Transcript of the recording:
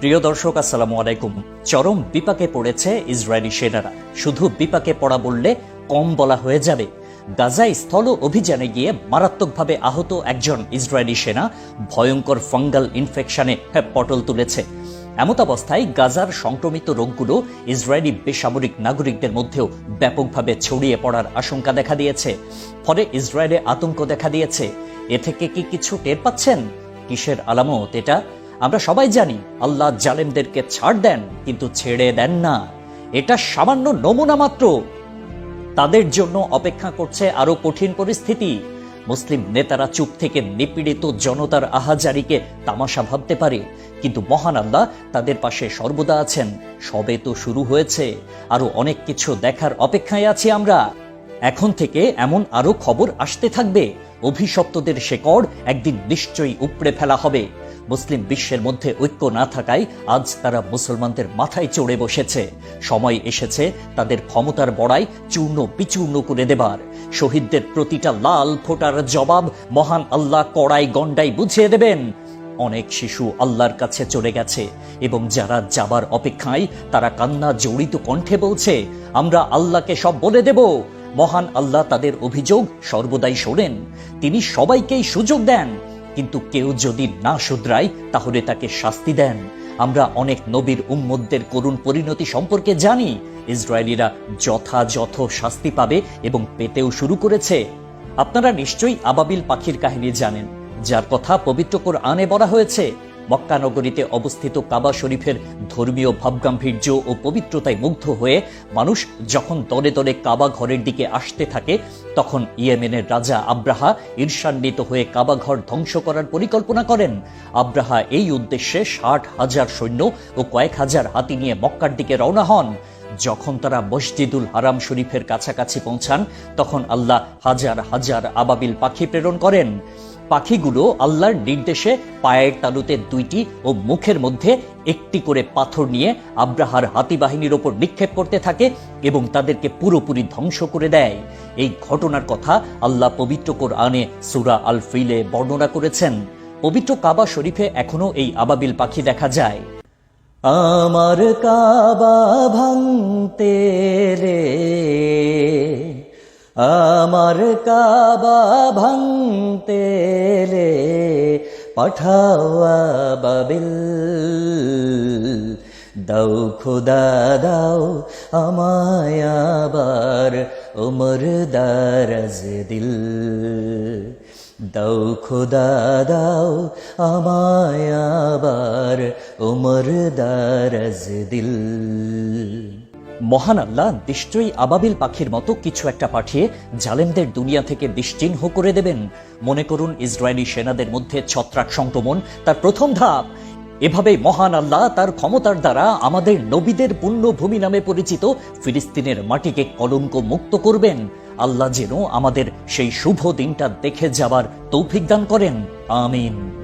প্রিয় দর্শক, আসসালামু আলাইকুম। চরম বিপাকে পড়েছে ইসরায়েলি সেনারা। শুধু বিপাকে পড়া বললে কম বলা হয়ে যাবে। গাজায় স্থল অভিযানে গিয়ে মারাত্মকভাবে আহত একজন ইসরায়েলি সেনা ভয়ঙ্কর ফাঙ্গাল ইনফেকশনে পটল তুলেছে। এমত অবস্থায় গাজার সংক্রমিত রোগগুলো ইসরায়েলি বেসামরিক নাগরিকদের মধ্যেও ব্যাপকভাবে ছড়িয়ে পড়ার আশঙ্কা দেখা দিয়েছে। ফলে ইসরায়েলে আতঙ্ক দেখা দিয়েছে। এ থেকে কি কিছু টের পাচ্ছেন? কিসের আলামত এটা? আমরা সবাই জানি আল্লাহ জালেমদেরকে ছাড় দেন, কিন্তু ছেড়ে দেন না। এটা সামান্য নমুনা মাত্র। তাদের জন্য অপেক্ষা করছে আরও কঠিন পরিস্থিতি। মুসলিম নেতারা চুপ থেকে নিপীড়িত জনতার আহাজারিকে তামাশা ভাবতে পারে, কিন্তু মহান আল্লাহ তাদের পাশে সর্বদা আছেন। সবে তো শুরু হয়েছে আরও অনেক কিছু দেখার অপেক্ষায় আছি আমরা। এখন থেকে এমন আরও খবর আসতে থাকবে, অভিশপ্তদের শেকড় একদিন নিশ্চয়ই উপড়ে ফেলা হবে। মুসলিম বিশ্বের মধ্যে ঐক্য না থাকায় আজ তারা মুসলমানদের মাথায় চড়ে বসেছে। সময় এসেছে তাদের ক্ষমতার বড়াই চূর্ণ বিচূর্ণ করে দেবার। শহীদদের প্রতিটা লাল ফোটার জবাব মহান আল্লাহ কড়াই গন্ডাই বুঝিয়ে দেবেন। অনেক শিশু আল্লাহর কাছে চলে গেছে এবং যারা যাবার অপেক্ষায় তারা কান্না জড়িত কণ্ঠে বলছে, আমরা আল্লাহকে সব বলে দেব। মহান আল্লাহ তাদের অভিযোগ সর্বদাই শোনেন। তিনি সবাইকেই সুযোগ দেন। কিন্তু কেউ যদি না শুধরায়, তাহলে তাকে শাস্তি দেন। আমরা অনেক নবীর উম্মদদের করুণ পরিণতি সম্পর্কে জানি। ইসরায়েলিরা যথাযথ শাস্তি পাবে এবং পেতেও শুরু করেছে। আপনারা নিশ্চয়ই আবাবিল পাখির কাহিনী জানেন, যার কথা পবিত্র কোরআনে বলা হয়েছে। মক্কা নগরীতে অবস্থিত কাবা শরীফের ধর্মীয় ভাবগাম্ভীর্য ও পবিত্রতায় মুগ্ধ হয়ে মানুষ যখন দলে দলে কাবা ঘরের দিকে আসতে থাকে, তখন ইয়েমেনের রাজা আব্রাহা ঈর্ষান্বিত হয়ে কাবা ঘর ধ্বংস করার পরিকল্পনা করেন। আব্রাহা এই উদ্দেশ্যে ষাট হাজার সৈন্য ও কয়েক হাজার হাতি নিয়ে মক্কার দিকে রওনা হন। যখন তারা মসজিদুল হারাম শরীফের কাছাকাছি পৌঁছান, তখন আল্লাহ হাজার হাজার আবাবিল পাখি প্রেরণ করেন। পাখিগুলো আল্লাহর নির্দেশে পায়ের তালুতে দুইটি ও মুখের মধ্যে একটি করে পাথর নিয়ে আব্রাহার হাতি বাহিনীর ওপর নিক্ষেপ করতে থাকে এবং তাদেরকে পুরোপুরি ধ্বংস করে দেয়। এই ঘটনার কথা আল্লাহ পবিত্র কোরআনে সুরা আল ফিলে বর্ণনা করেছেন। পবিত্র কাবা শরীফে এখনও এই আবাবিল পাখি দেখা যায়। আমার কাবা ভাঙতে রে আমার কাবা ভাঙতে রে পাঠাওয়া বাবিল দাও খোদা, দাও আমায় আবার ওমর দারাজ দিল। দাও খোদা, দাও আমায় আবার ওমর দারাজ দিল। মহান আল্লাহ নিশ্চয়ই আবাবিল পাখির মতো কিছু একটা পাঠিয়ে জালেমদের দুনিয়া থেকে নিশ্চিহ্ন করে দেবেন। মনে করুন, ইসরায়েলি সেনাদের মধ্যে ছত্রাক সংক্রমণ, তার প্রথম ধাপ। এভাবেই মহান আল্লাহ তার ক্ষমতার দ্বারা আমাদের নবীদের পুণ্যভূমি নামে পরিচিত ফিলিস্তিনের মাটিকে কলঙ্ক মুক্ত করবেন। আল্লাহ যেন আমাদের সেই শুভ দিনটা দেখে যাবার তৌফিক দান করেন। আমিন।